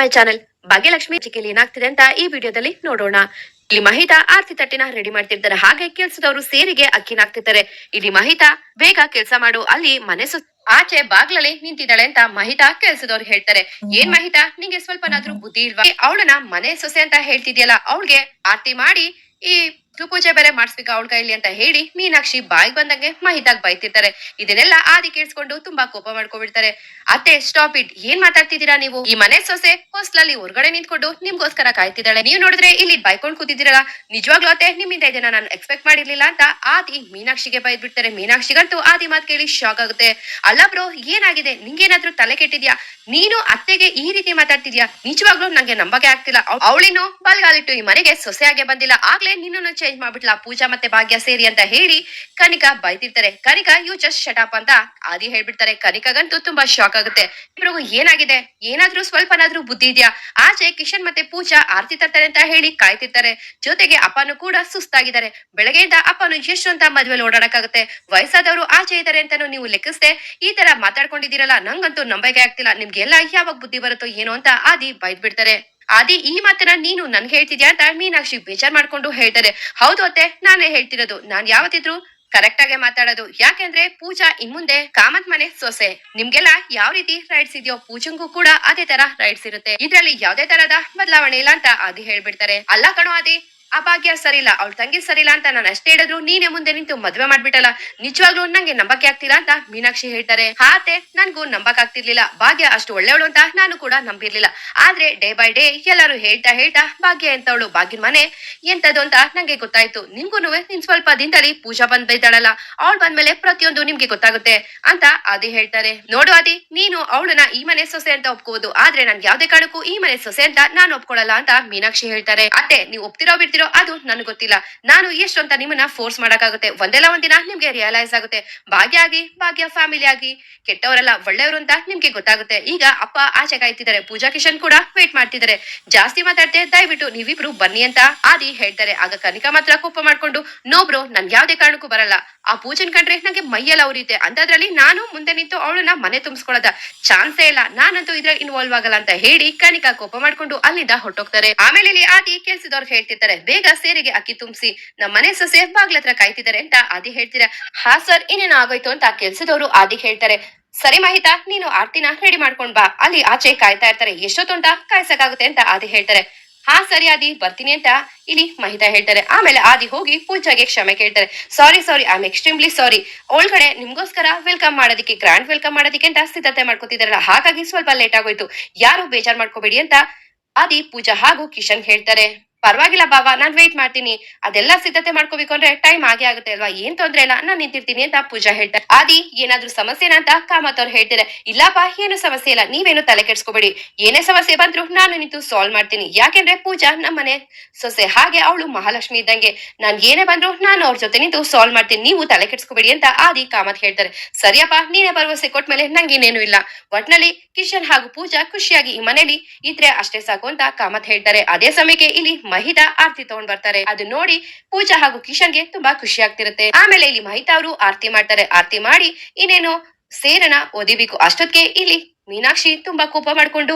My channel Bhagyalakshmi ಚಿಕೆಯಲ್ಲಿ ಏನಾಗ್ತಿದೆ ಅಂತ ಈ ವಿಡಿಯೋದಲ್ಲಿ ನೋಡೋಣ. ಇಲ್ಲಿ ಮಹಿತಾ ಆರ್ತಿ ತಟ್ಟಿನ ರೆಡಿ ಮಾಡ್ತಿರ್ತಾರೆ. ಹಾಗೆ ಕೆಲ್ಸದವರು ಸೇರಿಗೆ ಅಕ್ಕಿನ ಇಲ್ಲಿ ಮಹಿತಾ ಬೇಗ ಕೆಲಸ ಮಾಡು. ಅಲ್ಲಿ ಮನೆ ಸುತ್ತ ಆಚೆ ಬಾಗ್ಲಲ್ಲಿ ನಿಂತಿದ್ದಾಳೆ ಅಂತ ಮಹಿತಾ ಕೆಲ್ಸದವ್ರು ಹೇಳ್ತಾರೆ. ಏನ್ ಮಹಿತಾ, ನಿಂಗೆ ಸ್ವಲ್ಪನಾದ್ರೂ ಬುದ್ಧಿ ಇಲ್ವಾ? ಅವಳನ್ನ ಮನೆ ಸೊಸೆ ಅಂತ ಹೇಳ್ತಿದ್ಯಲ್ಲ, ಅವಳಿಗೆ ಆರ್ತಿ ಮಾಡಿ ಈ ಪೂಜೆ ಬೇರೆ ಮಾಡಿಸ್ಬೇಕಾ ಅವಳ ಕೈಲಿ ಅಂತ ಹೇಳಿ ಮೀನಾಕ್ಷಿ ಬಾಯಿಗೆ ಬಂದಂಗೆ ಮಹಿತಾಗ್ ಬೈತಿರ್ತಾರೆ. ಇದನ್ನೆಲ್ಲ ಆದಿ ಕೇಳಿಸ್ಕೊಂಡು ತುಂಬಾ ಕೋಪ ಮಾಡ್ಕೊಬಿಡ್ತಾರೆ ಅತ್ತೆ ಸ್ಟಾಪ್ ಇಟ್ ಏನ್ ಮಾತಾಡ್ತಿದ್ದೀರಾ ನೀವು? ಈ ಮನೆ ಸೊಸೆ ಹೊಸ್ಲಲ್ಲಿ ಹೊರಗಡೆ ನಿಂತ್ಕೊಂಡು ನಿಮ್ಗೋಸ್ಕರ ಕಾಯ್ತಿದ್ದಾಳೆ. ನೀವು ನೋಡಿದ್ರೆ ಇಲ್ಲಿ ಬೈಕೊಂಡ್ ಕೂತಿದ್ದೀರಲ್ಲ. ನಿಜವಾಗ್ಲೂ ಅತ್ತೆ, ನಿಮ್ಮಿಂದ ಇದನ್ನ ನಾನು ಎಕ್ಸ್ಪೆಕ್ಟ್ ಮಾಡಿರ್ಲಿಲ್ಲ ಅಂತ ಆದಿ ಮೀನಾಕ್ಷಿಗೆ ಬೈದ್ ಬಿಡ್ತಾರೆ ಮೀನಾಕ್ಷಿಗಂತೂ ಆದಿ ಮಾತು ಕೇಳಿ ಶಾಕ್ ಆಗುತ್ತೆ. ಅಲ್ಲ ಬ್ರೋ ಏನಾಗಿದೆ? ನಿಂಗೇನಾದ್ರೂ ತಲೆ ಕೆಟ್ಟಿದ್ಯಾ? ನೀನು ಅತ್ತೆಗೆ ಈ ರೀತಿ ಮಾತಾಡ್ತಿದ್ಯಾ? ನಿಜವಾಗ್ಲೂ ನಂಗೆ ನಂಬಕೆ ಆಗ್ತಿಲ್ಲ. ಅವಳಿನೂ ಬಲ್ಗಾಲಿಟ್ಟು ಈ ಮನೆಗೆ ಸೊಸೆಯಾಗೆ ಬಂದಿಲ್ಲ. ಆಗ್ಲೇ ನಿನ್ನನ್ನು ಚೇಂಜ್ ಮಾಡ್ಬಿಟ್ಲಾ ಪೂಜಾ ಮತ್ತೆ ಭಾಗ್ಯ ಸೇರಿ ಅಂತ ಹೇಳಿ Kanika ಬೈತಿರ್ತಾರೆ Kanika you just shut up ಅಂತ ಆದಿ ಹೇಳ್ಬಿಡ್ತಾರೆ. ಕನಿಕಾಗಂತೂ ತುಂಬಾ ಶಾಕ್ ಆಗುತ್ತೆ. ಇಬ್ರಿಗೂ ಏನಾಗಿದೆ? ಏನಾದ್ರೂ ಸ್ವಲ್ಪನಾದ್ರೂ ಬುದ್ಧಿ ಇದೆಯಾ? ಆಚೆ ಕಿಶನ್ ಮತ್ತೆ ಪೂಜಾ ಆರ್ತಿ ತರ್ತಾರೆ ಅಂತ ಹೇಳಿ ಕಾಯ್ತಿರ್ತಾರೆ. ಜೊತೆಗೆ ಅಪ್ಪನು ಕೂಡ ಸುಸ್ತಾಗಿದ್ದಾರೆ. ಬೆಳಗ್ಗೆಯಿಂದ ಅಪ್ಪನು ಎಷ್ಟು ಅಂತ ಮದ್ವೆಲಿ ಓಡಾಡಕ್ಕಾಗುತ್ತೆ. ವಯಸ್ಸಾದವರು ಆಚೆ ಇದ್ದಾರೆ ಅಂತಾನು ನೀವು ಲೆಕ್ಕಿಸ್ದೆ. ಈ ತರ ಮಾತಾಡ್ಕೊಂಡಿದ್ದೀರಲ್ಲ, ನಂಗಂತೂ ನಂಬಿಕೆ ಆಗ್ತಿಲ್ಲ. ನಿಮ್ಗೆಲ್ಲ ಯಾವಾಗ ಬುದ್ಧಿ ಬರುತ್ತೋ ಏನೋ ಅಂತ ಆದಿ ಬೈದ್ ಬಿಡ್ತಾರೆ ಆದಿ ಈ ಮಾತನ್ನ ನೀನು ನನ್ಗೆ ಹೇಳ್ತಿದ್ಯಾ ಅಂತ ಮೀನಾಕ್ಷಿ ಬೇಜಾರ್ ಮಾಡ್ಕೊಂಡು ಹೇಳ್ತಾರೆ. ಹೌದು ಅತ್ತೆ, ನಾನೇ ಹೇಳ್ತಿರೋದು. ನಾನ್ ಯಾವತ್ತಿದ್ರು ಕರೆಕ್ಟ್ ಆಗಿ ಮಾತಾಡೋದು. ಯಾಕೆಂದ್ರೆ ಪೂಜಾ ಇನ್ ಮುಂದೆ ಕಾಮತ್ ಮನೆ ಸೊಸೆ. ನಿಮ್ಗೆಲ್ಲ ಯಾವ ರೀತಿ ರೈಟ್ಸ್ ಇದೆಯೋ ಪೂಜಂಗೂ ಕೂಡ ಅದೇ ತರ ರೈಟ್ಸ್ ಇರುತ್ತೆ. ಇದ್ರಲ್ಲಿ ಯಾವ್ದೇ ತರದ ಬದಲಾವಣೆ ಇಲ್ಲ ಅಂತ ಆದಿ ಹೇಳ್ಬಿಡ್ತಾರೆ. ಅಲ್ಲ ಕಣೋ ಆದಿ ಆ ಭಾಗ್ಯ ಸರಿಲ್ಲ ಅವಳ ತಂಗಿ ಸರಿಲ್ಲ ಅಂತ ನಾನು ಅಷ್ಟೇ ಹೇಳಿದ್ರು, ನೀನೇ ಮುಂದೆ ನಿಂತು ಮದ್ವೆ ಮಾಡ್ಬಿಟ್ಟಲ್ಲ, ನಿಜವಾಗ್ಲೂ ನಂಗೆ ನಂಬಕ್ಕೆ ಆಗ್ತಿಲ್ಲ ಅಂತ ಮೀನಾಕ್ಷಿ ಹೇಳ್ತಾರೆ. ಹಾತೆ ನನ್ಗೂ ನಂಬಕ್ ಆಗ್ತಿರ್ಲಿಲ್ಲ ಭಾಗ್ಯ ಅಷ್ಟು ಒಳ್ಳೆಯವಳು ಅಂತ ನಾನು ಕೂಡ ನಂಬಿರ್ಲಿಲ್ಲ. ಆದ್ರೆ ಡೇ ಬೈ ಡೇ ಎಲ್ಲರೂ ಹೇಳ್ತಾ ಹೇಳ್ತಾ ಭಾಗ್ಯ ಎಂತವಳು ಭಾಗ್ಯನ ಮನೆ ಎಂತದ್ದು ಅಂತ ನಂಗೆ ಗೊತ್ತಾಯ್ತು. ನಿಮ್ಗೂ ನಿನ್ ಸ್ವಲ್ಪ ದಿನದಲ್ಲಿ ಪೂಜಾ ಬಂದ್ ಬೈತಾಳಲ್ಲ ಅವಳು ಬಂದ್ಮೇಲೆ ಪ್ರತಿಯೊಂದು ನಿಮ್ಗೆ ಗೊತ್ತಾಗುತ್ತೆ ಅಂತ ಆದಿ ಹೇಳ್ತಾರೆ. ನೋಡು ಆದಿ, ನೀನು ಅವಳನ್ನ ಈ ಮನೆ ಸೊಸೆ ಅಂತ ಒಪ್ಕೋಬಹುದು ಆದ್ರೆ ನನ್ಗೆ ಯಾವ್ದೇ ಕಾರಣಕ್ಕೂ ಈ ಮನೆ ಸೊಸೆ ಅಂತ ನಾನು ಒಪ್ಕೊಳ್ಳಲ್ಲ ಅಂತ ಮೀನಾಕ್ಷಿ ಹೇಳ್ತಾರೆ. ಅತ್ತೆ ನೀವು ಒಪ್ತಿರೋ ಬಿಡ್ತಿರೋ ಅದು ನನ್ಗೆ ಗೊತ್ತಿಲ್ಲ. ನಾನು ಎಷ್ಟು ಅಂತ ನಿಮ್ಮನ್ನ ಫೋರ್ಸ್ ಮಾಡಕ್ಕಾಗುತ್ತೆ. ಒಂದೆಲ್ಲ ಒಂದಿನ ನಿಮ್ಗೆ ರಿಯಲೈಸ್ ಆಗುತ್ತೆ. ಭಾಗ್ಯ ಆಗಿ, ಭಾಗ್ಯ ಫ್ಯಾಮಿಲಿ ಆಗಿ. ಕೆಟ್ಟವರೆಲ್ಲ ಒಳ್ಳೆಯವರು ಅಂತ ನಿಮ್ಗೆ ಗೊತ್ತಾಗುತ್ತೆ. ಈಗ ಅಪ್ಪ ಆಚೆ ಕಾಯ್ತಿದ್ದಾರೆ ಪೂಜಾ ಕಿಶನ್ ಕೂಡ ವೇಟ್ ಮಾಡ್ತಿದ್ದಾರೆ. ಜಾಸ್ತಿ ಮಾತಾಡ್ತೆ ದಯವಿಟ್ಟು ನೀವಿಬ್ರು ಬನ್ನಿ ಅಂತ ಆದಿ ಹೇಳ್ತಾರೆ. ಆಗ ಕನಿಕಾ ಮಾತ್ರ ಕೋಪ ಮಾಡ್ಕೊಂಡು, ನೋ ಬ್ರೋ ನನ್ಗೆ ಯಾವ್ದೇ ಕಾರಣಕ್ಕೂ ಬರಲ್ಲ. ಆ ಪೂಜನ್ ಕಂಡ್ರೆ ನಂಗೆ ಮೈಯೆಲ್ಲ ಉರಿಯುತ್ತೆ. ಅಂತದ್ರಲ್ಲಿ ನಾನು ಮುಂದೆ ನಿಂತು ಅವಳನ್ನ ಮನೆ ತುಂಬಿಸ್ಕೊಳ್ಳೋದ. ಚಾನ್ಸೇ ಇಲ್ಲ. ನಾನಂತೂ ಇದ್ರಲ್ಲಿ ಇನ್ವಾಲ್ವ್ ಆಗಲ್ಲ ಅಂತ ಹೇಳಿ ಕನಿಕಾ ಕೋಪ ಮಾಡ್ಕೊಂಡು ಅಲ್ಲಿಂದ ಹೊರಟೋಗ್ತಾರೆ. ಆಮೇಲೆ ಇಲ್ಲಿ ಆದಿ ಕೆಲ್ಸದವ್ರು ಹೇಳ್ತಿರ್ತಾರೆ. ಬೇಗ ಸೇರಿಗೆ ಅಕ್ಕಿ ತುಂಬಿಸಿ ನಮ್ಮ ಮನೆ ಸೇಫ್ ಬಾಗ್ಲ ಹತ್ರ ಕಾಯ್ತಿದ್ದಾರೆ ಅಂತ ಆದಿ ಹೇಳ್ತೀರಾ? ಹಾ ಸರ್, ಇನ್ನೇನು ಆಗೋಯ್ತು ಅಂತ ಕೆಲ್ಸದವರು ಆದಿ ಹೇಳ್ತಾರೆ. ಸರಿ ಮಹಿತಾ, ನೀನು ಆರ್ತಿನ ರೆಡಿ ಮಾಡ್ಕೊಂಡ್ ಬಾ. ಅಲ್ಲಿ ಆಚೆ ಕಾಯ್ತಾ ಇರ್ತಾರೆ. ಎಷ್ಟೊತ್ತು ಅಂತ ಕಾಯ್ಸಕ್ಕಾಗುತ್ತೆ ಅಂತ ಆದಿ ಹೇಳ್ತಾರೆ. ಹಾ ಸರಿ ಆದಿ, ಬರ್ತೀನಿ ಅಂತ ಇಲ್ಲಿ ಮಹಿತಾ ಹೇಳ್ತಾರೆ. ಆಮೇಲೆ ಆದಿ ಹೋಗಿ ಪೂಜಾಗೆ ಕ್ಷಮೆ ಕೇಳ್ತಾರೆ. Sorry sorry I am extremely sorry ಒಳಗಡೆ ನಿಮ್ಗೋಸ್ಕರ ವೆಲ್ಕಮ್ ಮಾಡೋದಕ್ಕೆ ಗ್ರ್ಯಾಂಡ್ ವೆಲ್ಕಮ್ ಮಾಡೋದಕ್ಕೆ ಅಂತ ಸಿದ್ಧತೆ ಮಾಡ್ಕೋತಿದಾರಲ್ಲ ಹಾಗಾಗಿ ಸ್ವಲ್ಪ ಲೇಟ್ ಆಗೋಯ್ತು. ಯಾರು ಬೇಜಾರ್ ಮಾಡ್ಕೋಬೇಡಿ ಅಂತ ಆದಿ ಪೂಜಾ ಹಾಗೂ ಕಿಶನ್ ಹೇಳ್ತಾರೆ. ಪರವಾಗಿಲ್ಲ ಬಾಬಾ, ನಾನ್ ವೇಟ್ ಮಾಡ್ತೀನಿ. ಅದೆಲ್ಲ ಸಿದ್ಧತೆ ಮಾಡ್ಕೋಬೇಕು ಅಂದ್ರೆ ಟೈಮ್ ಆಗೇ ಆಗುತ್ತೆ ಅಲ್ವಾ? ಏನ್ ತೊಂದ್ರೆ ಇಲ್ಲ. ನಾನ್ ನಿಂತಿರ್ತೀನಿ ಅಂತ ಪೂಜಾ ಹೇಳ್ತಾರೆ. ಆದಿ, ಏನಾದ್ರು ಸಮಸ್ಯೆನಾ ಅಂತ ಕಾಮತ್ ಅವ್ರು ಹೇಳ್ತಾರೆ. ಇಲ್ಲಪ್ಪಾ, ಏನು ಸಮಸ್ಯೆ ಇಲ್ಲ. ನೀವೇನು ತಲೆ ಕೆಡ್ಸ್ಕೊಬೇಡಿ. ಏನೇ ಸಮಸ್ಯೆ ಬಂದ್ರು ನಾನು ನಿಂತು ಸಾಲ್ವ್ ಮಾಡ್ತೀನಿ. ಯಾಕೆಂದ್ರೆ ಪೂಜಾ ನಮ್ಮನೆ ಸೊಸೆ. ಹಾಗೆ ಅವಳು ಮಹಾಲಕ್ಷ್ಮಿ ಇದ್ದಂಗೆ. ನಾನ್ ಏನೇ ಬಂದ್ರು ನಾನು ಅವ್ರ ಜೊತೆ ನಿಂತು ಸಾಲ್ವ್ ಮಾಡ್ತೀನಿ. ನೀವು ತಲೆ ಕೆಡ್ಸ್ಕೊಬೇಡಿ ಅಂತ ಆದಿ, ಕಾಮತ್ ಹೇಳ್ತಾರೆ. ಸರಿಯಪ್ಪ, ನೀನೇ ಭರವಸೆ ಕೊಟ್ಮೇಲೆ ನಂಗೇನೇನು ಇಲ್ಲ. ಒಟ್ನಲ್ಲಿ ಕಿಶನ್ ಹಾಗೂ ಪೂಜಾ ಖುಷಿಯಾಗಿ ಈ ಮನೇಲಿ ಇದ್ರೆ ಅಷ್ಟೇ ಸಾಕು ಅಂತ ಕಾಮತ್ ಹೇಳ್ತಾರೆ. ಅದೇ ಸಮಯಕ್ಕೆ ಇಲ್ಲಿ ಮಹಿತಾ ಆರತಿ ತಗೊಂಡ್ ಬರ್ತಾರೆ. ಅದು ನೋಡಿ ಪೂಜಾ ಹಾಗೂ ಕಿಶನ್ಗೆ ತುಂಬಾ ಖುಷಿ ಆಗ್ತಿರುತ್ತೆ. ಆಮೇಲೆ ಇಲ್ಲಿ ಮಹಿತಾ ಅವರು ಆರತಿ ಮಾಡ್ತಾರೆ. ಆರತಿ ಮಾಡಿ ಇನ್ನೇನು ಸೇರನ ಒದಿಬೇಕು ಅಷ್ಟೊತ್ತಿಗೆ ಇಲ್ಲಿ ಮೀನಾಕ್ಷಿ ತುಂಬಾ ಕೋಪ ಮಾಡ್ಕೊಂಡು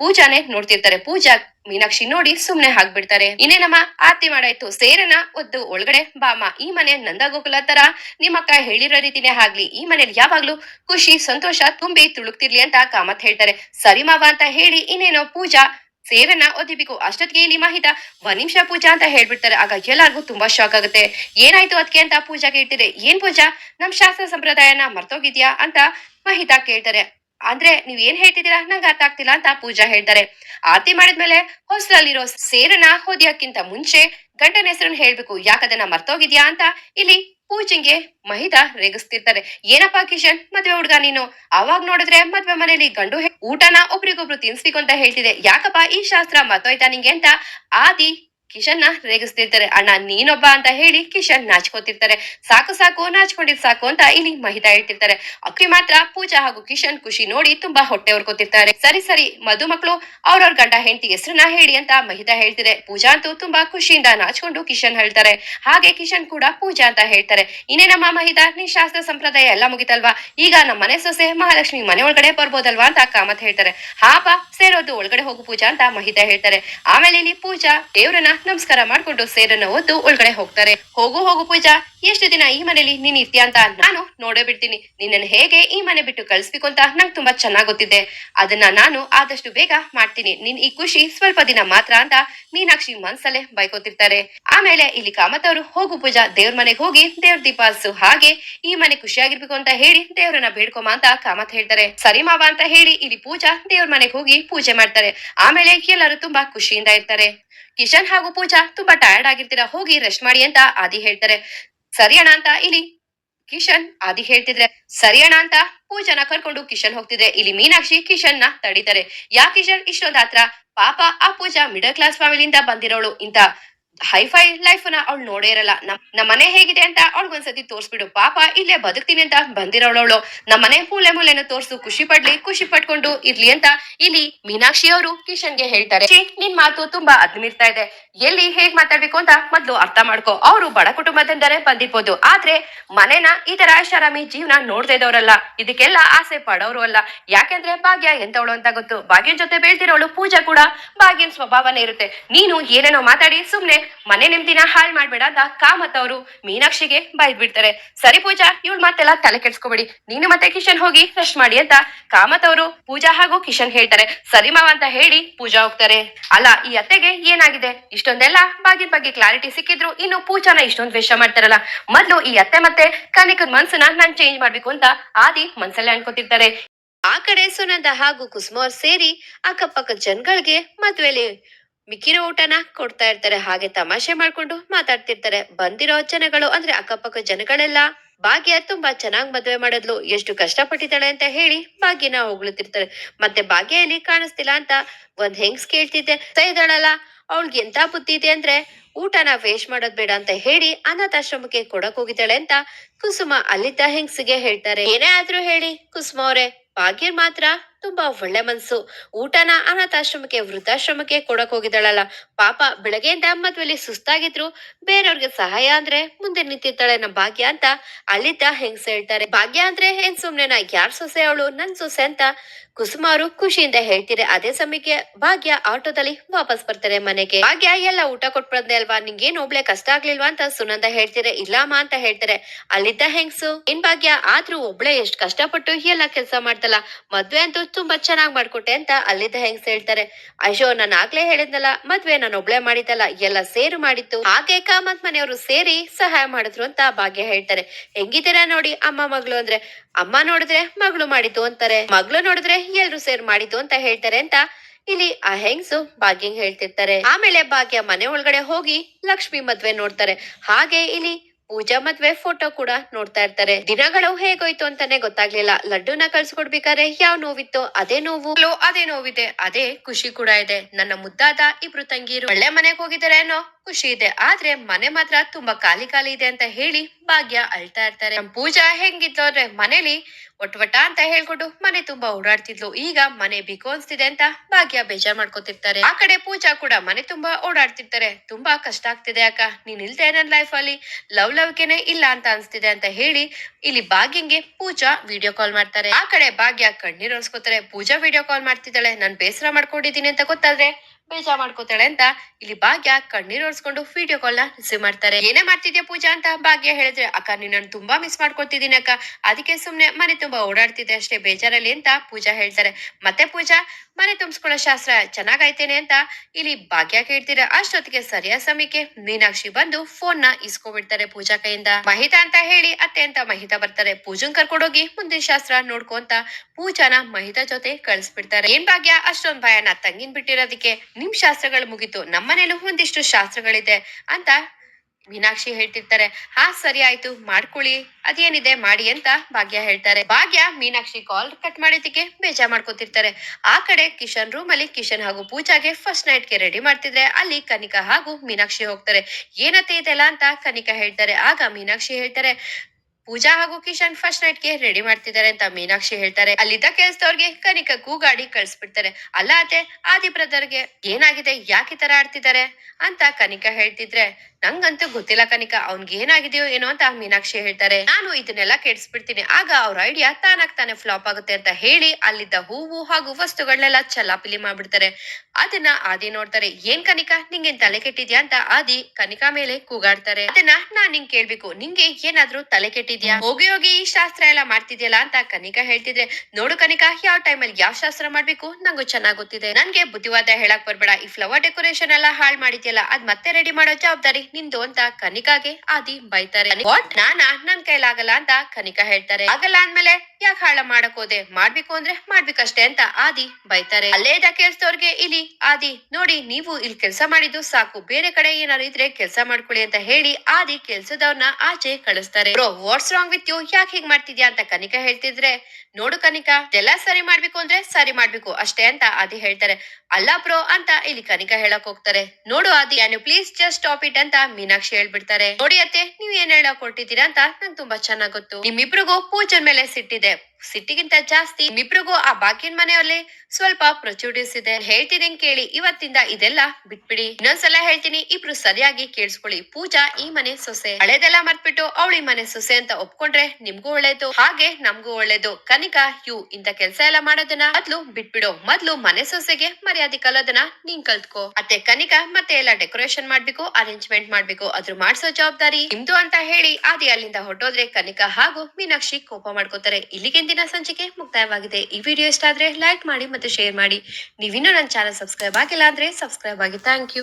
ಪೂಜಾನೆ ನೋಡ್ತಿರ್ತಾರೆ. ಪೂಜಾ, ಮೀನಾಕ್ಷಿ ನೋಡಿ ಸುಮ್ನೆ ಹಾಕ್ಬಿಡ್ತಾರೆ ಇನ್ನೇನಮ್ಮ ಆರತಿ ಮಾಡಾಯ್ತು. ಸೇರನ ಒದ್ದು ಒಳಗಡೆ ಬಾಮ. ಈ ಮನೆ ನಂದ ಗೋಕುಲ ತರ ನಿಮ್ಮ ಅಕ್ಕ ಹೇಳಿರೋ ರೀತಿನೇ ಆಗ್ಲಿ. ಈ ಮನೇಲಿ ಯಾವಾಗ್ಲೂ ಖುಷಿ, ಸಂತೋಷ ತುಂಬಿ ತುಳುಕ್ತಿರ್ಲಿ ಅಂತ ಕಾಮತ್ ಹೇಳ್ತಾರೆ. ಸರಿ ಮಾವ ಅಂತ ಹೇಳಿ ಇನ್ನೇನೋ ಪೂಜಾ ಸೇರನ್ನ ಒದಿಬೇಕು ಅಷ್ಟೊತ್ತಿಗೆ ಇಲ್ಲಿ ಮಾಹಿತ ಒಂದ್ ನಿಮಿಷ ಪೂಜಾ ಅಂತ ಹೇಳ್ಬಿಡ್ತಾರೆ. ಆಗ ಎಲ್ಲಾರ್ಗೂ ತುಂಬಾ ಶಾಕ್ ಆಗುತ್ತೆ. ಏನಾಯ್ತು ಅದಕ್ಕೆ ಅಂತ ಪೂಜಾ ಕೇಳ್ತಿದೆ ಏನ್ ಪೂಜಾ? ನಮ್ ಶಾಸ್ತ್ರ ಸಂಪ್ರದಾಯನ ಮರ್ತೋಗಿದ್ಯಾ ಅಂತ ಮಹಿತಾ ಕೇಳ್ತಾರೆ. ಅಂದ್ರೆ ನೀವ್ ಏನ್ ಹೇಳ್ತಿದ್ದೀರಾ? ನಂಗೆ ಅರ್ಥ ಆಗ್ತಿಲ್ಲ ಅಂತ ಪೂಜಾ ಹೇಳ್ತಾರೆ. ಆರತಿ ಮಾಡಿದ್ಮೇಲೆ ಹೊಸಲಲ್ಲಿರೋ ಸೇರನ ಹೋದ್ಯಕ್ಕಿಂತ ಮುಂಚೆ ಗಂಡನ ಹೆಸರನ್ನ ಹೇಳ್ಬೇಕು. ಯಾಕದನ್ನ ಮರ್ತೋಗಿದ್ಯಾ ಅಂತ ಇಲ್ಲಿ ಪೂಜೆಗೆ ಮಹಿದಾ ರೇಗಿಸ್ತಿರ್ತಾರೆ. ಏನಪ್ಪಾ ಕಿಶನ್, ಮದ್ವೆ ಹುಡ್ಗ ನೀನು? ಅವಾಗ ನೋಡಿದ್ರೆ ಮದ್ವೆ ಮನೇಲಿ ಗಂಡು ಊಟನ ಒಬ್ರಿಗೊಬ್ರು ತಿನ್ಸ್ಬೇಕು ಅಂತ ಹೇಳ್ತಿದೆ. ಯಾಕಪ್ಪ ಈ ಶಾಸ್ತ್ರ ಮತ್ತೋಯ್ತಾ ನಿಂಗೆ ಅಂತ ಆದಿ ಕಿಶನ್ನ ರೇಗಿಸ್ತಿರ್ತಾರೆ. ಅಣ್ಣ, ನೀನೊಬ್ಬ ಅಂತ ಹೇಳಿ ಕಿಶನ್ ನಾಚ್ಕೋತಿರ್ತಾರೆ. ಸಾಕು ಸಾಕು, ನಾಚ್ಕೊಂಡಿದ್ ಸಾಕು ಅಂತ ಇಲ್ಲಿ ಮಹಿತಾ ಹೇಳ್ತಿರ್ತಾರೆ. ಅಕ್ಕಿ ಮಾತ್ರ ಪೂಜಾ ಹಾಗೂ ಕಿಶನ್ ಖುಷಿ ನೋಡಿ ತುಂಬಾ ಹೊಟ್ಟೆ ಹೊರ್ಕೋತಿರ್ತಾರೆ ಸರಿ ಸರಿ ಮಧುಮಕ್ಳು ಅವ್ರವ್ರ ಗಂಡ ಹೆಂಡತಿ ಹೆಸರನ್ನ ಹೇಳಿ ಅಂತ ಮಹಿತಾ ಹೇಳ್ತಿದೆ. ಪೂಜಾ ಅಂತೂ ತುಂಬಾ ಖುಷಿಯಿಂದ ನಾಚ್ಕೊಂಡು ಕಿಶನ್ ಹೇಳ್ತಾರೆ. ಹಾಗೆ ಕಿಶನ್ ಕೂಡ ಪೂಜಾ ಅಂತ ಹೇಳ್ತಾರೆ. ಇನ್ನೇನಮ್ಮ ಮಹಿತಾ ನೀ ಶಾಸ್ತ್ರ ಸಂಪ್ರದಾಯ ಎಲ್ಲ ಮುಗಿತಲ್ವಾ? ಈಗ ನಮ್ಮ ಮನೆ ಸೊಸೆ ಮಹಾಲಕ್ಷ್ಮಿ ಮನೆ ಒಳಗಡೆ ಬರ್ಬೋದಲ್ವಾ ಅಂತ ಕಾಮತ್ ಹೇಳ್ತಾರೆ. ಹಾಪ, ಸೇರೋದು ಒಳಗಡೆ ಹೋಗು ಪೂಜಾ ಅಂತ ಮಹಿತಾ ಹೇಳ್ತಾರೆ. ಆಮೇಲೆ ಇಲ್ಲಿ ಪೂಜಾ, ದೇವ್ರನ್ನ ನಮಸ್ಕಾರ ಮಾಡ್ಕೊಂಡು ಸೇರನ್ನ ಓದ್ದು ಒಳಗಡೆ ಹೋಗ್ತಾರೆ. ಹೋಗು ಹೋಗು ಪೂಜಾ, ಎಷ್ಟು ದಿನ ಈ ಮನೇಲಿ ನೀನ್ ಇರ್ತೀಯ ಅಂತ ನಾನು ನೋಡೇ ಬಿಡ್ತೀನಿ. ನಿನ್ನನ್ನು ಹೇಗೆ ಈ ಮನೆ ಬಿಟ್ಟು ಕಳಿಸ್ಬೇಕು ಅಂತ ನಂಗೆ ತುಂಬಾ ಚೆನ್ನಾಗ್ ಗೊತ್ತಿದೆ. ಅದನ್ನ ನಾನು ಆದಷ್ಟು ಬೇಗ ಮಾಡ್ತೀನಿ. ನಿನ್ ಈ ಖುಷಿ ಸ್ವಲ್ಪ ದಿನ ಮಾತ್ರ ಅಂತ ಮೀನಾಕ್ಷಿ ಮನ್ಸಲ್ಲೇ ಬೈಕೋತಿರ್ತಾರೆ. ಆಮೇಲೆ ಇಲ್ಲಿ ಕಾಮತ್ ಅವರು, ಹೋಗು ಪೂಜಾ, ದೇವ್ರ ಮನೆಗೆ ಹೋಗಿ ದೇವ್ರ ದೀಪ ಹಚ್ಚು ಹಾಗೆ ಈ ಮನೆ ಖುಷಿಯಾಗಿರ್ಬೇಕು ಅಂತ ಹೇಳಿ ದೇವ್ರನ್ನ ಬೇಡ್ಕೊಮ ಅಂತ ಕಾಮತ್ ಹೇಳ್ತಾರೆ. ಸರಿ ಮಾವ ಅಂತ ಹೇಳಿ ಇಲ್ಲಿ ಪೂಜಾ ದೇವ್ರ ಮನೆಗೆ ಹೋಗಿ ಪೂಜೆ ಮಾಡ್ತಾರೆ. ಆಮೇಲೆ ಎಲ್ಲರೂ ತುಂಬಾ ಖುಷಿಯಿಂದ ಇರ್ತಾರೆ. ಕಿಶನ್ ಹಾಗೂ ಪೂಜಾ ತುಂಬಾ ಟಯರ್ಡ್ ಆಗಿರ್ತೀರಾ? ಹೋಗಿ ರೆಸ್ಟ್ ಮಾಡಿ ಅಂತ ಆದಿ ಹೇಳ್ತಾರೆ. ಸರಿ ಅಣ್ಣ ಅಂತ ಇಲ್ಲಿ ಕಿಶನ್ ಆದಿ ಹೇಳ್ತಿದ್ರೆ ಸರಿ ಅಣ್ಣ ಅಂತ ಪೂಜಾನ ಕರ್ಕೊಂಡು ಕಿಶನ್ ಹೋಗ್ತಿದ್ರೆ, ಇಲ್ಲಿ ಮೀನಾಕ್ಷಿ ಕಿಶನ್ನ ತಡಿತಾರೆ. ಯಾ ಕಿಶನ್ ಇಷ್ಟೊಂದ್ ಹತ್ರ ಪಾಪ ಆ ಪೂಜಾ ಮಿಡಲ್ ಕ್ಲಾಸ್ ಫ್ಯಾಮಿಲಿಯಿಂದ ಬಂದಿರೋಳು ಇಂತ ಹೈಫೈ ಲೈಫ್ನ ಅವಳು ನೋಡೇ ಇರಲ್ಲ. ನಮ್ ನಮ್ಮ ಮನೆ ಹೇಗಿದೆ ಅಂತ ಅವಳಿಗೊಂದ್ಸತಿ ತೋರ್ಸ್ಬಿಡು. ಪಾಪ ಇಲ್ಲೇ ಬದುಕ್ತೀನಿ ಅಂತ ಬಂದಿರೋಳವಳು ನಮ್ಮ ಮನೆ ಮೂಲೆ ಮೂಲೆನ ತೋರ್ಸು ಖುಷಿ ಪಡ್ಲಿ ಖುಷಿ ಪಟ್ಕೊಂಡು ಇರ್ಲಿ ಅಂತ ಇಲ್ಲಿ ಮೀನಾಕ್ಷಿ ಅವರು ಕಿಶನ್ಗೆ ಹೇಳ್ತಾರೆ. "ಛೀ, ನಿನ್ ಮಾತು ತುಂಬಾ ಅದ್ಮಿರ್ತಾ ಇದೆ. ಎಲ್ಲಿ ಹೇಗ್ ಮಾತಾಡ್ಬೇಕು ಅಂತ ಮೊದ್ಲು ಅರ್ಥ ಮಾಡ್ಕೋ. ಅವರು ಬಡ ಕುಟುಂಬದಿಂದಲೇ ಬಂದಿರ್ಬೋದು. ಆದ್ರೆ ಮನೆನ ಈ ತರ ಐಷಾರಾಮಿ ಜೀವನ ನೋಡ್ತಾ ಇದ್ದವರಲ್ಲ. ಇದಕ್ಕೆಲ್ಲ ಆಸೆ ಪಡೋರು ಅಲ್ಲ. ಯಾಕೆಂದ್ರೆ ಭಾಗ್ಯ ಎಂತವಳು ಅಂತ ಗೊತ್ತು. ಭಾಗ್ಯನ್ ಜೊತೆ ಬೆಳ್ತಿರೋಳು ಪೂಜಾ ಕೂಡ. ಭಾಗ್ಯನ್ ಸ್ವಭಾವನೇ ಇರುತ್ತೆ. ನೀನು ಏನೇನೋ ಮಾತಾಡಿ ಸುಮ್ನೆ ಮನೆ ನೆಮ್ಮದಿನ ಹಾಳ್ ಮಾಡ್ಬೇಡ ಅಂತ ಕಾಮತ್ ಅವರು ಮೀನಾಕ್ಷಿಗೆ ಬೈದ್ ಬಿಡ್ತಾರೆ ಸರಿ ಪೂಜಾ, ಇವಳು ಮಾತೆಲ್ಲ ತಲೆ ಕೆಡ್ಸ್ಕೊಬೇಡಿ. ನೀನು ಮತ್ತೆ ಕಿಶನ್ ಹೋಗಿ ರೆಸ್ಟ್ ಮಾಡಿ ಅಂತ ಕಾಮತ್ ಅವರು ಪೂಜಾ ಹಾಗೂ ಕಿಶನ್ ಹೇಳ್ತಾರೆ. ಸರಿ ಮಾವ ಅಂತ ಹೇಳಿ ಪೂಜಾ ಹೋಗ್ತಾರೆ. ಅಲ್ಲ, ಈ ಅತ್ತೆಗೆ ಏನಾಗಿದೆ? ಇಷ್ಟೊಂದೆಲ್ಲ ಬಾಗಿ ಬಗ್ಗೆ ಕ್ಲಾರಿಟಿ ಸಿಕ್ಕಿದ್ರು ಇನ್ನು ಪೂಜಾನ ಇಷ್ಟೊಂದು ವಿಷಯ ಮಾಡ್ತಾರಲ್ಲ. ಮೊದ್ಲು ಈ ಅತ್ತೆ ಮತ್ತೆ ಕನಿಕನ್ ಮನ್ಸನ್ನ ನಾನ್ ಚೇಂಜ್ ಮಾಡ್ಬೇಕು ಅಂತ ಆದಿ ಮನ್ಸಲ್ಲೇ ಅನ್ಕೋತಿರ್ತಾರೆ. ಆ ಕಡೆ ಸುನಂದ ಹಾಗೂ ಕುಸುಮ ಸೇರಿ ಅಕ್ಕಪಕ್ಕ ಜನಗಳಿಗೆ ಮದ್ವೆಲಿ ಮಿಕ್ಕಿರೋ ಊಟನ ಕೊಡ್ತಾ ಇರ್ತಾರೆ, ಹಾಗೆ ತಮಾಷೆ ಮಾಡ್ಕೊಂಡು ಮಾತಾಡ್ತಿರ್ತಾರೆ. ಬಂದಿರೋ ಜನಗಳು ಅಂದ್ರೆ ಅಕ್ಕಪಕ್ಕ ಜನಗಳೆಲ್ಲ, ಭಾಗ್ಯ ತುಂಬಾ ಚೆನ್ನಾಗ್ ಮದ್ವೆ ಮಾಡಿದ್ಲು, ಎಷ್ಟು ಕಷ್ಟಪಟ್ಟಿದ್ದಾಳೆ ಅಂತ ಹೇಳಿ ಭಾಗ್ಯನ ಹೊಗಳುತ್ತಿರ್ತಾರೆ ಮತ್ತೆ ಭಾಗ್ಯ ಎಲ್ಲಿ ಕಾಣಿಸ್ತಿಲ್ಲ ಅಂತ ಒಂದ್ ಹೆಂಗ್ಸ್ ಕೇಳ್ತಿದ್ದೆ ಸೈದಾಳಲ್ಲ ಅವಳಿಗೆ ಎಂತ ಬುದ್ಧಿ ಇದೆ ಅಂದ್ರೆ ಊಟನ ವೇಸ್ಟ್ ಮಾಡೋದ್ ಬೇಡ ಅಂತ ಹೇಳಿ ಅನಾಥಾಶ್ರಮಕ್ಕೆ ಕೊಡಕ್ ಹೋಗಿದ್ದಾಳೆ ಅಂತ ಕುಸುಮ ಅಲ್ಲಿದ್ದ ಹೆಂಗ್ಸಿಗೆ ಹೇಳ್ತಾರೆ. ಏನೇ ಆದ್ರೂ ಹೇಳಿ ಕುಸುಮ ಅವ್ರೆ ಭಾಗ್ಯ ಮಾತ್ರ ತುಂಬಾ ಒಳ್ಳೆ ಮನ್ಸು. ಊಟನ ಅನಾಥಾಶ್ರಮಕ್ಕೆ, ವೃದ್ಧಾಶ್ರಮಕ್ಕೆ ಕೊಡಕ್ ಹೋಗಿದ್ದಾಳಲ್ಲ. ಪಾಪ ಬೆಳಗ್ಗೆಯಿಂದ ಮದ್ವೆಲಿ ಸುಸ್ತಾಗಿದ್ರು. ಬೇರೆಯವ್ರಿಗೆ ಸಹಾಯ ಅಂದ್ರೆ ಮುಂದೆ ನಿಂತಿರ್ತಾಳೆ ನಮ್ಮ ಭಾಗ್ಯ ಅಂತ. ಅಲ್ಲಿದ್ದ ಹೆಂಗ್ಸ ಹೇಳ್ತಾರೆ, ಭಾಗ್ಯ ಅಂದ್ರೆ ಏನ್ ಸುಮ್ನೆನ ಯಾರ್ ಸೊಸೆ ಅವಳು? ನನ್ ಸೊಸೆ ಅಂತ. ಕುಸುಮ ಖುಷಿಯಿಂದ ಹೇಳ್ತಾರೆ ಅದೇ ಸಮಯಕ್ಕೆ ಭಾಗ್ಯ ಆಟೋದಲ್ಲಿ ವಾಪಸ್ ಬರ್ತಾರೆ ಮನೆಗೆ. ಭಾಗ್ಯ, ಎಲ್ಲ ಊಟ ಕೊಟ್ಬಿಡದೆ ಅಲ್ವಾ? ನಿಂಗೇನ್ ಒಬ್ಳೆ ಕಷ್ಟ ಆಗ್ಲಿಲ್ವಾ? ಅಂತ ಸುನಂದ ಹೇಳ್ತಾರೆ ಇಲ್ಲಮ್ಮ ಅಂತ ಹೇಳ್ತಾರೆ. ಅಲ್ಲಿದ್ದ ಹೆಂಗ್ಸು ಇನ್ ಭಾಗ್ಯ? ಆದ್ರೂ ಒಬ್ಳೆ ಎಷ್ಟ್ ಕಷ್ಟಪಟ್ಟು ಎಲ್ಲ ಕೆಲ್ಸ ಮಾಡ್ತಲ್ಲ. ಮದ್ವೆ ಅಂತೂ ತುಂಬಾ ಚೆನ್ನಾಗಿ ಮಾಡ್ಕೊಟ್ಟೆ ಅಂತ ಅಲ್ಲಿದ್ದ ಹೆಂಗ್ಸ್ ಹೇಳ್ತಾರೆ ಅಶೋ ನಾನು ಆಗ್ಲೇ ಹೇಳಿದ್ನಲ್ಲ, ಮದ್ವೆ ನಾನು ಒಬ್ಳೆ ಮಾಡಿದ್ದಲ್ಲ, ಎಲ್ಲ ಸೇರು ಮಾಡಿತ್ತು. ಹಾಗೆ ಕಾಮತ್ ಮನೆಯವರು ಸೇರಿ ಸಹಾಯ ಮಾಡಿದ್ರು ಅಂತ ಭಾಗ್ಯ ಹೇಳ್ತಾರೆ. ಹೆಂಗಿದ್ದೀರಾ ನೋಡಿ, ಅಮ್ಮ ಮಗಳು ಅಂದ್ರೆ, ಅಮ್ಮ ನೋಡಿದ್ರೆ ಮಗಳು ಮಾಡಿದ್ದು ಅಂತಾರೆ. ಮಗಳು ನೋಡಿದ್ರೆ ಎಲ್ರು ಸೇರ್ ಮಾಡಿದ್ದು ಅಂತ ಹೇಳ್ತಾರೆ ಅಂತ ಇಲ್ಲಿ ಆ ಹೆಂಗ್ಸು ಭಾಗ್ಯಂಗ್ ಹೇಳ್ತಿರ್ತಾರೆ. ಆಮೇಲೆ ಭಾಗ್ಯ ಮನೆ ಒಳಗಡೆ ಹೋಗಿ ಲಕ್ಷ್ಮಿ ಮದ್ವೆ ನೋಡ್ತಾರೆ. ಹಾಗೆ ಇಲ್ಲಿ ಪೂಜಾ ಮದ್ವೆ ಫೋಟೋ ಕೂಡ ನೋಡ್ತಾ ಇರ್ತಾರೆ. ದಿನಗಳು ಹೇಗೋಯ್ತು ಅಂತಾನೆ ಗೊತ್ತಾಗ್ಲಿಲ್ಲ. ಲಡ್ಡುನ ಕಳ್ಸಿಕೊಡ್ಬೇಕಾದ್ರೆ ಯಾವ ನೋವಿತ್ತು ಅದೇ ನೋವು. ಅದೇ ನೋವಿದೆ. ಅದೇ ಖುಷಿ ಕೂಡ ಇದೆ. ನನ್ನ ಮುದ್ದಾದ ಇಬ್ರು ತಂಗಿರು ಒಳ್ಳೆ ಮನೆಗೆ ಹೋಗಿದ್ದಾರೆ ಅನ್ನೋ ಖುಷಿ ಇದೆ. ಆದ್ರೆ ಮನೆ ಮಾತ್ರ ತುಂಬಾ ಖಾಲಿ ಖಾಲಿ ಇದೆ ಅಂತ ಹೇಳಿ ಭಾಗ್ಯ ಅಳ್ತಾ ಇರ್ತಾರೆ. ನಮ್ ಪೂಜಾ ಹೆಂಗಿತ್ತು ಅಂದ್ರೆ ಮನೇಲಿ ಒಟ್ವಟ ಅಂತ ಹೇಳ್ಕೊಂಡು ಮನೆ ತುಂಬಾ ಓಡಾಡ್ತಿದ್ಲು. ಈಗ ಮನೆ ಬಿಕೋ ಅನ್ಸ್ತಿದೆ ಅಂತ ಭಾಗ್ಯ ಬೇಜಾರ್ ಮಾಡ್ಕೊತಿರ್ತಾರೆ. ಆ ಕಡೆ ಪೂಜಾ ಕೂಡ ಮನೆ ತುಂಬಾ ಓಡಾಡ್ತಿರ್ತಾರೆ. ತುಂಬಾ ಕಷ್ಟ ಆಗ್ತಿದೆ ಅಕ್ಕ. ನೀನ್ ಇಲ್ದೆ ನನ್ ಲೈಫ್ ಅಲ್ಲಿ ಲವ್ ಲವ್ಕೆನೆ ಇಲ್ಲ ಅಂತ ಅನ್ಸ್ತಿದೆ ಅಂತ ಹೇಳಿ ಇಲ್ಲಿ ಭಾಗ್ಯಂಗೆ ಪೂಜಾ ವಿಡಿಯೋ ಕಾಲ್ ಮಾಡ್ತಾರೆ. ಆ ಕಡೆ ಭಾಗ್ಯ ಕಣ್ಣೀರ್ ಅನ್ಸ್ಕೋತಾರೆ ಪೂಜಾ ವಿಡಿಯೋ ಕಾಲ್ ಮಾಡ್ತಿದ್ದಾಳೆ. ನಾನ್ ಬೇಸರ ಮಾಡ್ಕೊಂಡಿದ್ದೀನಿ ಅಂತ ಗೊತ್ತಾದ್ರೆ ಬೇಜಾರ್ ಮಾಡ್ಕೋತಾಳೆ ಅಂತ ಇಲ್ಲಿ ಭಾಗ್ಯ ಕಣ್ಣೀರು ಒರೆಸ್ಕೊಂಡು ವಿಡಿಯೋ ಕಾಲ್ನ ರಿಸೀವ್ ಮಾಡ್ತಾರೆ. ಏನೇ ಮಾಡ್ತಿದ್ಯಾ ಪೂಜಾ ಅಂತ ಭಾಗ್ಯ ಹೇಳಿದ್ರೆ, ಅಕ್ಕ, ನಿನ್ನನ್ನು ತುಂಬಾ ಮಿಸ್ ಮಾಡ್ಕೊತಿದ್ದೀನಿ ಅಕ್ಕ. ಅದಕ್ಕೆ ಸುಮ್ನೆ ಮನೆ ತುಂಬಾ ಓಡಾಡ್ತಿದ್ದೆ ಅಷ್ಟೇ, ಬೇಜಾರಲ್ಲಿ ಅಂತ ಪೂಜಾ ಹೇಳ್ತಾರೆ. ಮತ್ತೆ ಪೂಜಾ, ಮನೆ ತುಂಬಿಸ್ಕೊಳ್ಳೋ ಶಾಸ್ತ್ರ ಚೆನ್ನಾಗೈತೇನೆ ಅಂತ ಇಲ್ಲಿ ಭಾಗ್ಯ ಕೇಳ್ತೀರಾ. ಅಷ್ಟೊತ್ತಿಗೆ ಸರಿಯಾದ ಸಮಯಕ್ಕೆ ಮೀನಾಕ್ಷಿ ಬಂದು ಫೋನ್ನ ಇಸ್ಕೊಬಿಡ್ತಾರೆ ಪೂಜಾ ಕೈಯಿಂದ. ಮಹಿತಾ ಅಂತ ಹೇಳಿ ಅತ್ತೆ ಅಂತ ಮಹಿತಾ ಬರ್ತಾರೆ. ಪೂಜನ್ ಕರ್ಕೊಂಡೋಗಿ ಮುಂದಿನ ಶಾಸ್ತ್ರ ನೋಡ್ಕೊಂತ ಪೂಜಾನ ಮಹಿತಾ ಜೊತೆ ಕಳಿಸ್ಬಿಡ್ತಾರೆ. ಏನ್ ಭಾಗ್ಯ, ಅಷ್ಟೊಂದ್ ನಾ ತಂಗಿನ್ ಬಿಟ್ಟಿರೋದಕ್ಕೆ. ನಿಮ್ ಶಾಸ್ತ್ರಗಳು ಮುಗೀತು, ನಮ್ಮನೇಲೂ ಒಂದಿಷ್ಟು ಶಾಸ್ತ್ರಗಳಿದೆ ಅಂತ ಮೀನಾಕ್ಷಿ ಹೇಳ್ತಿರ್ತಾರೆ. ಹಾ, ಸರಿ ಆಯ್ತು, ಮಾಡ್ಕೊಳ್ಳಿ, ಅದೇನಿದೆ, ಮಾಡಿ ಅಂತ ಭಾಗ್ಯ ಹೇಳ್ತಾರೆ. ಭಾಗ್ಯ ಮೀನಾಕ್ಷಿ ಕಾಲ್ ಕಟ್ ಮಾಡಿದ್ದಕ್ಕೆ ಬೇಜಾರ್ ಮಾಡ್ಕೊತಿರ್ತಾರೆ. ಆ ಕಡೆ ಕಿಶನ್ ರೂಮ್ ಅಲ್ಲಿ ಕಿಶನ್ ಹಾಗೂ ಪೂಜಾಗೆ ಫಸ್ಟ್ ನೈಟ್ಗೆ ರೆಡಿ ಮಾಡ್ತಿದ್ರೆ ಅಲ್ಲಿ ಕನಿಕಾ ಹಾಗೂ ಮೀನಾಕ್ಷಿ ಹೋಗ್ತಾರೆ. ಏನತ್ತೆ ಇದೆಲ್ಲ ಅಂತ ಕನಿಕಾ ಹೇಳ್ತಾರೆ. ಆಗ ಮೀನಾಕ್ಷಿ ಹೇಳ್ತಾರೆ ಪೂಜಾ ಹಾಗೂ ಕಿಶನ್ ಫಸ್ಟ್ ನೈಟ್ಗೆ ರೆಡಿ ಮಾಡ್ತಿದ್ದಾರೆ ಅಂತ ಮೀನಾಕ್ಷಿ ಹೇಳ್ತಾರೆ. ಅಲ್ಲಿದ್ದ ಕೆಲಸದವ್ರಿಗೆ ಕನಿಕಕ್ಕೂ ಕೂಗಾಡಿ ಕಳ್ಸ್ಬಿಡ್ತಾರೆ. ಅಲ್ಲ ಅದೇ ಆದಿ ಬ್ರದರ್ಗೆ ಏನಾಗಿದೆ? ಯಾಕೆ ತರ ಆಡ್ತಿದ್ದಾರೆ? ಅಂತ ಕನಿಕಾ ಹೇಳ್ತಿದ್ರೆ, ನಂಗಂತೂ ಗೊತ್ತಿಲ್ಲ ಕನಿಕ, ಅವ್ನ್ಗೆ ಏನಾಗಿದೆಯೋ ಏನೋ ಅಂತ ಮೀನಾಕ್ಷಿ ಹೇಳ್ತಾರೆ. ನಾನು ಇದನ್ನೆಲ್ಲ ಕೆಡ್ಸ್ಬಿಡ್ತೀನಿ. ಆಗ ಅವ್ರ ಐಡಿಯಾ ತಾನಾಗ್ ತಾನೇ ಫ್ಲಾಪ್ ಆಗುತ್ತೆ ಅಂತ ಹೇಳಿ ಅಲ್ಲಿದ್ದ ಹೂವು ಹಾಗೂ ವಸ್ತುಗಳನ್ನೆಲ್ಲ ಚಲ್ಲಾಪಿಲಿ ಮಾಡ್ಬಿಡ್ತಾರೆ. ಅದನ್ನ ಆದಿ ನೋಡ್ತಾರೆ. ಏನ್ ಕನಿಕ, ನಿಂಗೇನ್ ತಲೆ ಕೆಟ್ಟಿದ್ಯಾ ಅಂತ ಆದಿ ಕನಿಕಾ ಮೇಲೆ ಕೂಗಾಡ್ತಾರೆ. ಅದನ್ನ ನಾನ್ ನಿಂಗ್ ಕೇಳ್ಬೇಕು. ನಿಂಗೆ ಏನಾದ್ರೂ ತಲೆ ಕೆಟ್ಟಿದ್ಯಾ ಹೋಗಿ ಹೋಗಿ ಈ ಶಾಸ್ತ್ರ ಎಲ್ಲ ಮಾಡ್ತಿದ್ಯಲ್ಲ ಅಂತ ಕನಿಕಾ ಹೇಳ್ತಿದ್ರೆ, ನೋಡು ಕನಿಕಾ, ಯಾವ ಟೈಮಲ್ಲಿ ಯಾವ ಶಾಸ್ತ್ರ ಮಾಡ್ಬೇಕು? ನಂಗೂ ಚೆನ್ನಾಗ್ ಗೊತ್ತಿದೆ ನನ್ಗೆ ಬುದ್ಧಿವಾದ ಹೇಳಕ್ ಬರ್ಬೇಡ. ಈ ಫ್ಲವರ್ ಡೆಕೋರೇಷನ್ ಎಲ್ಲ ಹಾಳ್ ಮಾಡಿದ್ಯಲ್ಲ, ಅದ್ ಮತ್ತೆ ರೆಡಿ ಮಾಡೋ ಜವಾಬ್ದಾರಿ ನಿಂದು ಅಂತ ಕನಿಕಾಗೆ ಆದಿ ಬೈತಾರೆ. ವಾಟ್ ನಾನಾ? ನನ್ ಕೈಲಾಗಲ್ಲ ಅಂತ ಕನಿಕಾ ಹೇಳ್ತಾರೆ. ಆಗಲ್ಲ ಅಂದ್ಮೇಲೆ ಯಾಕೆ ಹಾಳ ಮಾಡಕ್ ಹೋದೆ ಮಾಡ್ಬೇಕು ಅಂದ್ರೆ ಮಾಡ್ಬೇಕಷ್ಟೇ ಅಂತ ಆದಿ ಬೈತಾರೆ. ಅಲ್ಲೇ ಇದ್ದ ಕೆಲ್ಸದವ್ರಿಗೆ ಇಲ್ಲಿ ಆದಿ, ನೋಡಿ ನೀವು ಇಲ್ಲಿ ಕೆಲಸ ಮಾಡಿದ್ದು ಸಾಕು, ಬೇರೆ ಕಡೆ ಏನಾದ್ರು ಇದ್ರೆ ಕೆಲಸ ಮಾಡ್ಕೊಳ್ಳಿ ಅಂತ ಹೇಳಿ ಆದಿ ಕೆಲ್ಸದವ್ರನ್ನ ಆಚೆ ಕಳಿಸ್ತಾರೆ. Bro what's wrong with you ಯಾಕೆ ಹೀಗ್ ಮಾಡ್ತಿದ್ಯಾ ಅಂತ ಕನಿಕಾ ಹೇಳ್ತಿದ್ರೆ, ನೋಡು ಕನಿಕಾ ಎಲ್ಲ ಸರಿ ಮಾಡ್ಬೇಕು ಅಂದ್ರೆ ಸರಿ ಮಾಡ್ಬೇಕು, ಅಷ್ಟೇ ಅಂತ ಆದಿ ಹೇಳ್ತಾರೆ. ಅಲ್ಲ ಬ್ರೋ ಅಂತ ಇಲ್ಲಿ ಕನಿಕಾ ಹೇಳಕ್ ಹೋಗ್ತಾರೆ. ನೋಡು ಆದಿ ಯಾನು ಪ್ಲೀಸ್ ಜಸ್ಟ್ ಸ್ಟಾಪ್ ಇಟ್ ಅಂತ ಮೀನಾಕ್ಷಿ ಹೇಳ್ಬಿಡ್ತಾರೆ. ನೋಡಿ ಅತ್ತೆ, ನೀವ್ ಏನ್ ಹೇಳಕ್ ಕೊಟ್ಟಿದ್ದೀರಾ ಅಂತ ನಂಗೆ ತುಂಬಾ ಚೆನ್ನಾಗ್ ಗೊತ್ತು. ನಿಮ್ಮಿಬ್ರಿಗೂ ಪೂಜನ್ ಮೇಲೆ ಸಿಟ್ಟಿದೆ. ಸಿಟ್ಟಿಗಿಂತ ಜಾಸ್ತಿ ನಿಬ್ರಿಗೂ ಆ ಬಾಕಿನ್ ಮನೆಯಲ್ಲಿ ಸ್ವಲ್ಪ ಪ್ರಚುಡಿಸ್ ಇದೆ. ಹೇಳ್ತೀನಿ ಕೇಳಿ, ಇವತ್ತಿಂದ ಇದೆಲ್ಲ ಬಿಟ್ಬಿಡಿ. ಇನ್ನೊಂದ್ಸಲ ಹೇಳ್ತೀನಿ, ಇಬ್ರು ಸರಿಯಾಗಿ ಕೇಳಿಸ್ಕೊಳ್ಳಿ. ಪೂಜಾ ಈ ಮನೆ ಸೊಸೆ. ಹಳೆದೆಲ್ಲ ಮರ್ತ್ಬಿಟ್ಟು ಅವಳಿ ಮನೆ ಸೊಸೆ ಅಂತ ಒಪ್ಕೊಂಡ್ರೆ ನಿಮ್ಗೂ ಒಳ್ಳೇದು, ಹಾಗೆ ನಮ್ಗೂ ಒಳ್ಳೇದು. ಕನಿಕ, ಯು ಇಂತ ಕೆಲ್ಸ ಎಲ್ಲ ಮಾಡೋದನ್ನ ಮೊದ್ಲು ಬಿಟ್ಬಿಡು. ಮೊದ್ಲು ಮನೆ ಸೊಸೆಗೆ ಮರ್ಯಾದೆ ಕಲೋದನ್ನ ನೀನ್ ಕಲ್ತ್ಕೋ. ಮತ್ತೆ ಕನಿಕ ಮತ್ತೆ ಎಲ್ಲ ಡೆಕೋರೇಷನ್ ಮಾಡ್ಬೇಕು, ಅರೇಂಜ್ಮೆಂಟ್ ಮಾಡ್ಬೇಕು, ಅದ್ರ ಮಾಡ್ಸೋ ಜವಾಬ್ದಾರಿ ನಿಮ್ದು ಅಂತ ಹೇಳಿ, ಆದಿ ಅಲ್ಲಿಂದ ಹೊಟ್ಟೋದ್ರೆ ಕನಿಕ ಹಾಗೂ ಮೀನಾಕ್ಷಿ ಕೋಪ ಮಾಡ್ಕೋತಾರೆ. ಇಲ್ಲಿಗೆ ಇಂದಿನ ಸಂಚಿಕೆ ಮುಕ್ತಾಯವಾಗಿದೆ. ಈ ವಿಡಿಯೋ ಇಷ್ಟ ಆದ್ರೆ ಲೈಕ್ ಮಾಡಿ ಮತ್ತೆ ಶೇರ್ ಮಾಡಿ. ನೀವಿನ್ನೂ ನನ್ನ ಚಾನಲ್ ಸಬ್ಸ್ಕ್ರೈಬ್ ಆಗಿಲ್ಲ ಅಂದ್ರೆ ಸಬ್ಸ್ಕ್ರೈಬ್ ಆಗಿ. Thank you